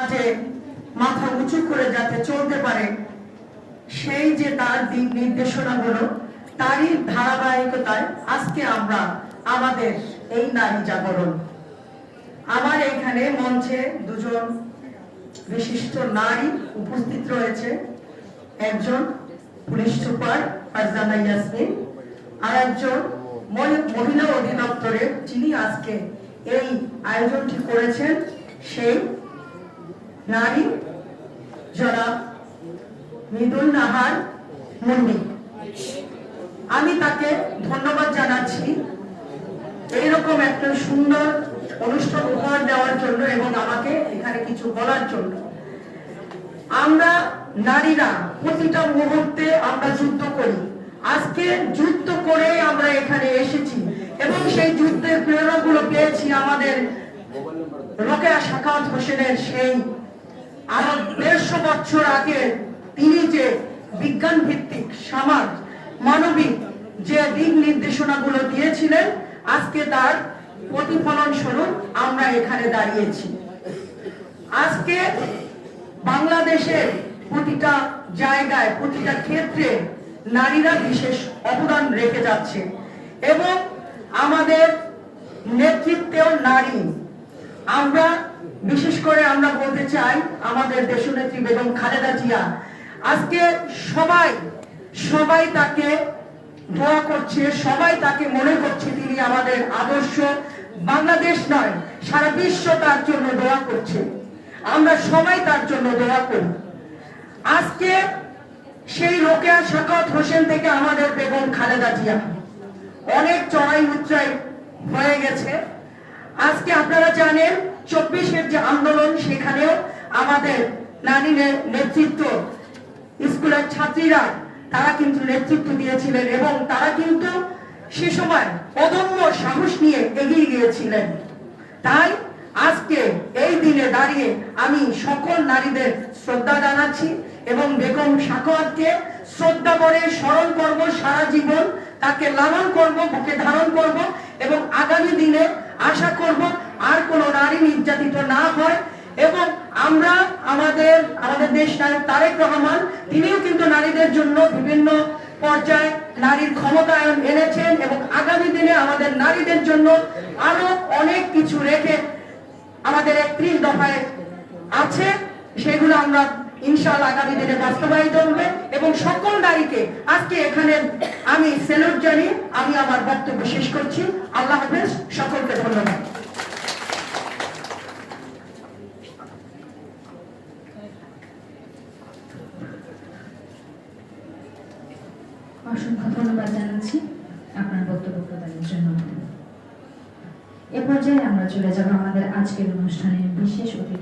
মাঝে মাথা উঁচু করে যাতে চলতে পারে, সেই যে তার দিক নির্দেশনাগুলো, তারই ধারাবাহিকতায় আজকে আমরা আমাদের এই নারী জাগরণ। আমার এখানে মঞ্চে দুজন বিশিষ্ট নারী উপস্থিত রয়েছে। একজন পুলিশ সুপার ফারজানা ইয়াসমিন আর একজন মহিলা অধিদপ্তরের যিনি আজকে এই আয়োজনটি করেছেন, সেই নারী, জনাব মৃদুল নাহার মুন্নি আমি তাকে ধন্যবাদ জানাচ্ছি এইরকম একটা সুন্দর অনুষ্ঠান উপহার দেওয়ার জন্য এবং আমাকে এখানে কিছু বলার জন্য। আমরা নারীরা প্রতিটা মুহূর্তে আমরা যুদ্ধ করি। আজকে যুদ্ধ করে আমরা এখানে এসেছি এবং সেই যুদ্ধের প্রেরণাগুলো পেয়েছি আমাদের রোকেয়া শাকাত হোসেনের সেই বছর আগে তিনি যে বিজ্ঞান ভিত্তিক সমাজ, মানবিক যে দিক নির্দেশনাগুলো দিয়েছিলেন, আজকে তার প্রতিফলন স্বরূপ আমরা এখানে দাঁড়িয়েছি। আজকে বাংলাদেশের প্রতিটা জায়গায়, প্রতিটা ক্ষেত্রে নারীরা বিশেষ অবদান রেখে যাচ্ছে এবং আমাদের নেতৃত্বেও নারী। আমরা বিশেষ করে আমরা বলতে চাই আমাদের দেশনেত্রী বেগম খালেদা জিয়া, আজকে সবাই সবাই তাকে দোয়া করছে, সবাই তাকে মনে করছে তিনি আমাদের আদর্শ বাংলাদেশ নয়, সারা বিশ্ব তার জন্য দোয়া করছে। আমরা সবাই তার জন্য দোয়া করি। আজকে সেই রোকেয়া শাকত হোসেন থেকে আমাদের বেগম খালেদা জিয়া। অনেক চড়াই উচ্চাই হয়ে গেছে। আজকে আপনারা জানেন, চব্বিশের যে আন্দোলন সেখানেও আমাদের নারী নেতৃত্ব, স্কুলের ছাত্রীরা, তারা কিন্তু নেতৃত্ব দিয়েছিলেন এবং তারা কিন্তু সে সময় অদম্য সাহস নিয়ে এগিয়ে গিয়েছিলেন। তাই আজকে এই দিনে দাঁড়িয়ে আমি সকল নারীদের শ্রদ্ধা জানাচ্ছি এবং বেগম সাকোয়াতকে শ্রদ্ধা করে স্মরণ করব, সারা জীবন তাকে লালন করব, বুকে ধারণ করব এবং আগামী দিনে আশা করব আর কোনো নারী নির্যাতিত না হয়। এবং আমরা, আমাদের আমাদের দেশ নায়ক তারেক রহমান, তিনিও কিন্তু নারীদের জন্য বিভিন্ন পর্যায়ে নারীর ক্ষমতায়ন এনেছেন এবং আগামী দিনে আমাদের নারীদের জন্য আরও অনেক কিছু রেখে আমাদের একত্রিশ দফায় আছে। সেগুলো আমরা ইনশাআল্লাহ আগামী দিনে বাস্তবায়িত হবে এবং সকল নারীকে আজকে এখানে আমি সেলুট জানিয়ে আমি আমার বক্তব্য শেষ করছি। আল্লাহ হাফেজ, সকলকে ধন্যবাদ। অসংখ্য ধন্যবাদ জানাচ্ছি আপনার বক্তব্য প্রদানের জন্য। এ পর্যায়ে আমরা চলে যাব আমাদের আজকের অনুষ্ঠানের বিশেষ অতিথি।